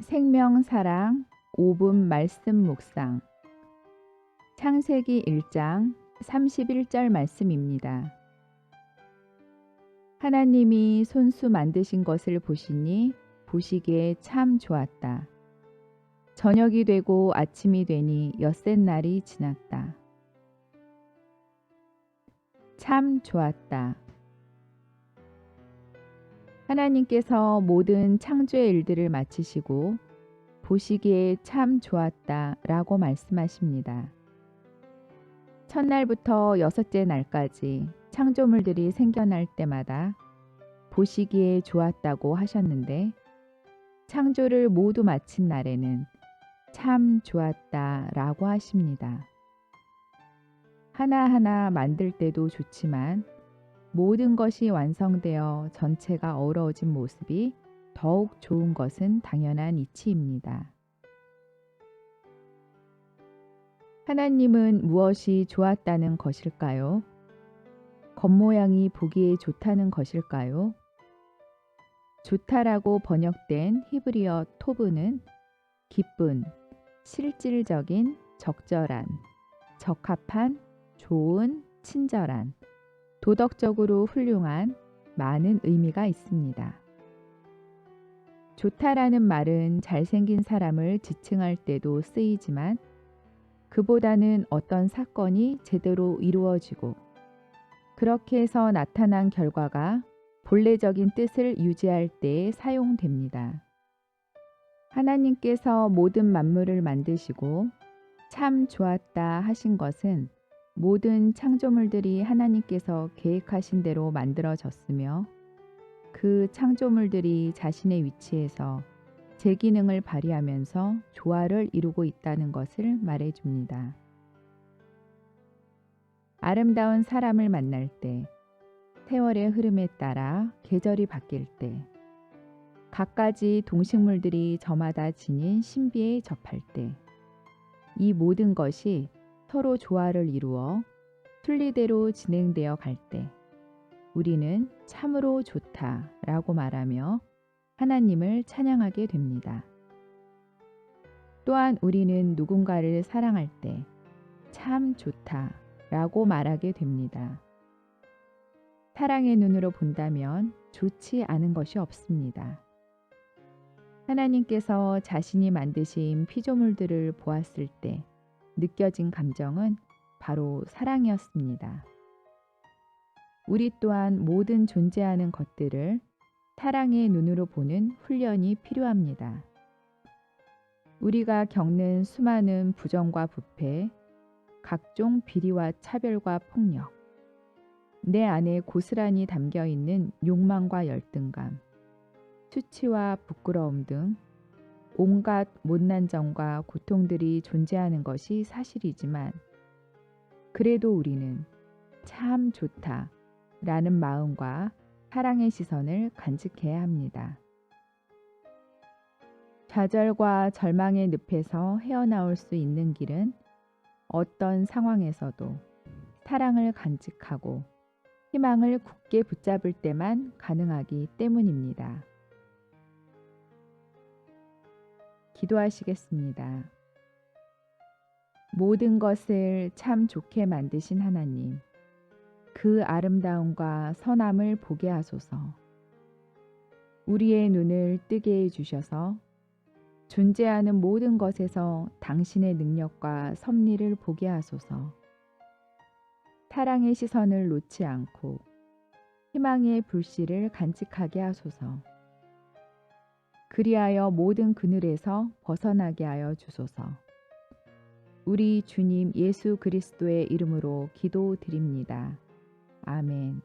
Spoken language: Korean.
생명사랑 5분 말씀 묵상 창세기 1장 31절 말씀입니다. 하나님이 손수 만드신 것을 보시니 보시기에 참 좋았다. 저녁이 되고 아침이 되니 엿새 날이 지났다. 참 좋았다. 하나님께서 모든 창조의 일들을 마치시고 보시기에 참 좋았다 라고 말씀하십니다. 첫날부터 여섯째 날까지 창조물들이 생겨날 때마다 보시기에 좋았다고 하셨는데 창조를 모두 마친 날에는 참 좋았다 라고 하십니다. 하나하나 만들 때도 좋지만 모든 것이 완성되어 전체가 어우러진 모습이 더욱 좋은 것은 당연한 이치입니다. 하나님은 무엇이 좋았다는 것일까요? 겉모양이 보기에 좋다는 것일까요? 좋다라고 번역된 히브리어 토브는 기쁜, 실질적인, 적절한, 적합한, 좋은, 친절한, 도덕적으로 훌륭한 많은 의미가 있습니다. 좋다라는 말은 잘생긴 사람을 지칭할 때도 쓰이지만 그보다는 어떤 사건이 제대로 이루어지고 그렇게 해서 나타난 결과가 본래적인 뜻을 유지할 때 사용됩니다. 하나님께서 모든 만물을 만드시고 참 좋았다 하신 것은 모든 창조물들이 하나님께서 계획하신 대로 만들어졌으며 그 창조물들이 자신의 위치에서 제 기능을 발휘하면서 조화를 이루고 있다는 것을 말해줍니다. 아름다운 사람을 만날 때, 세월의 흐름에 따라 계절이 바뀔 때, 갖가지 동식물들이 저마다 지닌 신비에 접할 때, 이 모든 것이 서로 조화를 이루어 순리대로 진행되어 갈 때, 우리는 참으로 좋다 라고 말하며 하나님을 찬양하게 됩니다. 또한 우리는 누군가를 사랑할 때 참 좋다 라고 말하게 됩니다. 사랑의 눈으로 본다면 좋지 않은 것이 없습니다. 하나님께서 자신이 만드신 피조물들을 보았을 때 느껴진 감정은 바로 사랑이었습니다. 우리 또한 모든 존재하는 것들을 사랑의 눈으로 보는 훈련이 필요합니다. 우리가 겪는 수많은 부정과 부패, 각종 비리와 차별과 폭력, 내 안에 고스란히 담겨 있는 욕망과 열등감, 수치와 부끄러움 등 온갖 못난 점과 고통들이 존재하는 것이 사실이지만 그래도 우리는 참 좋다 라는 마음과 사랑의 시선을 간직해야 합니다. 좌절과 절망의 늪에서 헤어나올 수 있는 길은 어떤 상황에서도 사랑을 간직하고 희망을 굳게 붙잡을 때만 가능하기 때문입니다. 기도하시겠습니다. 모든 것을 참 좋게 만드신 하나님, 그 아름다움과 선함을 보게 하소서. 우리의 눈을 뜨게 해주셔서 존재하는 모든 것에서 당신의 능력과 섭리를 보게 하소서. 사랑의 시선을 놓지 않고 희망의 불씨를 간직하게 하소서. 그리하여 모든 그늘에서 벗어나게 하여 주소서. 우리 주님 예수 그리스도의 이름으로 기도드립니다. 아멘.